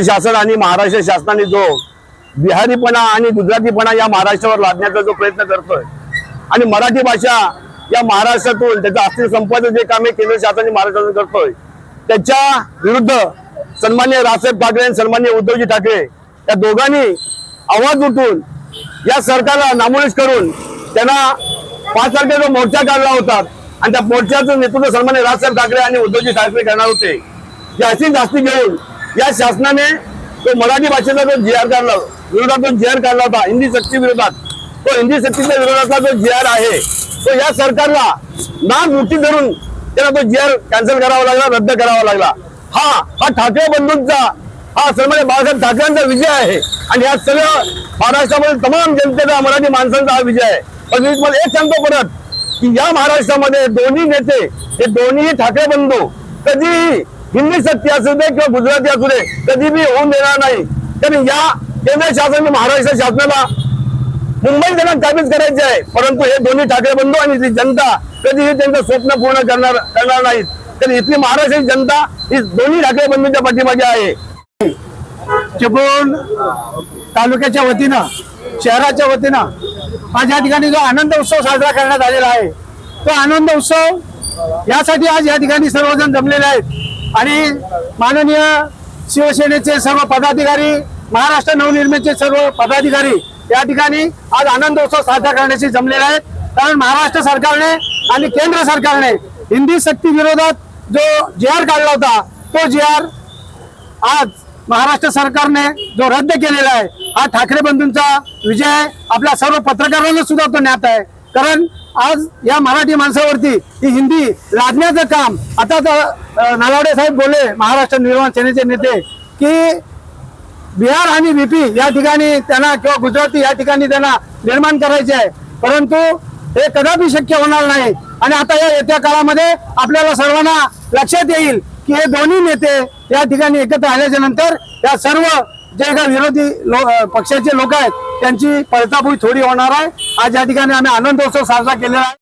शासन आणि महाराष्ट्र शासनाने जो बिहारीपणा आणि गुजरातीपणा या महाराष्ट्रावर लादण्याचा जो प्रयत्न करतोय आणि मराठी भाषा या महाराष्ट्रातून त्याचं अस्तित्व संपवायचं जे काम हे केंद्र शासन महाराष्ट्रातून करतोय त्याच्या विरुद्ध सन्मान्य राजसाहेब ठाकरे आणि सन्मान्य उद्धवजी ठाकरे या दोघांनी आवाज उठून या सरकारला नामोनिश करून त्यांना पाच तारखेचा मोर्चा काढला होता आणि त्या मोर्चाचं नेतृत्व सन्मान्य राजसाहेब ठाकरे आणि उद्धवजी ठाकरे करणार होते. जास्तीत जास्ती घेऊन या शासनाने तो मराठी भाषेचा जो जी आर काढला विरोधात जो जी आर काढला होता हिंदी शक्ती विरोधात तो हिंदी शक्तीच्या विरोधातला जो जी आर आहे तो या सरकारला ना मुठी धरून त्याला तो जी आर कॅन्सल करावा लागला रद्द करावा लागला. हा हा ठाकरे बंधूंचा हा सन्मान्य बाळासाहेब ठाकरेंचा विजय आहे. आणि या सगळ्या महाराष्ट्रामधील तमाम जनतेचा मराठी माणसांचा हा विजय आहे. पण मी तुम्हाला एक सांगतो परत की या महाराष्ट्रामध्ये दोन्ही नेते हे दोन्ही ठाकरे बंधू कधीही हिंदी सत्य असू दे किंवा गुजराती असू दे कधी बी होऊन देणार नाही. कारण या केंद्र शासन महाराष्ट्र शासनाला मुंबई त्यांना काबीज करायचे आहे. परंतु हे दोन्ही ठाकरे बंधू आणि इथली जनता कधीही त्यांचं स्वप्न पूर्ण करणार करणार नाहीत. तर इथली महाराष्ट्राची जनता ही दोन्ही ठाकरे बंधूंच्या पाठीमागे आहे. चिपळूण तालुक्याच्या वतीनं शहराच्या वतीनं आज या ठिकाणी जो आनंद उत्सव साजरा करण्यात आलेला आहे तो आनंद उत्सव यासाठी आज या ठिकाणी सर्वजण जमलेले आहेत. आणि माननीय शिवसेनेचे सर्व पदाधिकारी महाराष्ट्र नवनिर्मितचे सर्व पदाधिकारी या ठिकाणी आज आनंद उत्सव साजरा करण्याशी जमलेले आहेत. कारण महाराष्ट्र सरकारने आणि केंद्र सरकारने हिंदी सक्ती विरोधात जो जी आर काढला होता तो जी आर आज महाराष्ट्र सरकारने जो रद्द केलेला आहे हा ठाकरे बंधूंचा विजय आपल्या सर्व पत्रकारांना सुद्धा तो ज्ञात आहे. कारण आज या मराठी माणसावरती ही हिंदी लादण्याचं काम आता तर, नलावडे साहेब बोलले महाराष्ट्र निर्माण सेनेचे नेते की बिहार आणि बीपी या ठिकाणी त्यांना किंवा गुजराती या ठिकाणी त्यांना निर्माण करायचे आहे. परंतु हे कदापि शक्य होणार नाही. आणि आता या येत्या काळामध्ये आपल्याला सर्वांना लक्षात येईल की हे दोन्ही नेते या ठिकाणी एकत्र आल्याच्यानंतर या सर्व जे काही विरोधी लो- पक्षाचे लोक आहेत त्यांची पळतापुळी थोडी होणार आहे. आज या ठिकाणी आम्ही आनंदोत्सव साजरा केलेला आहे.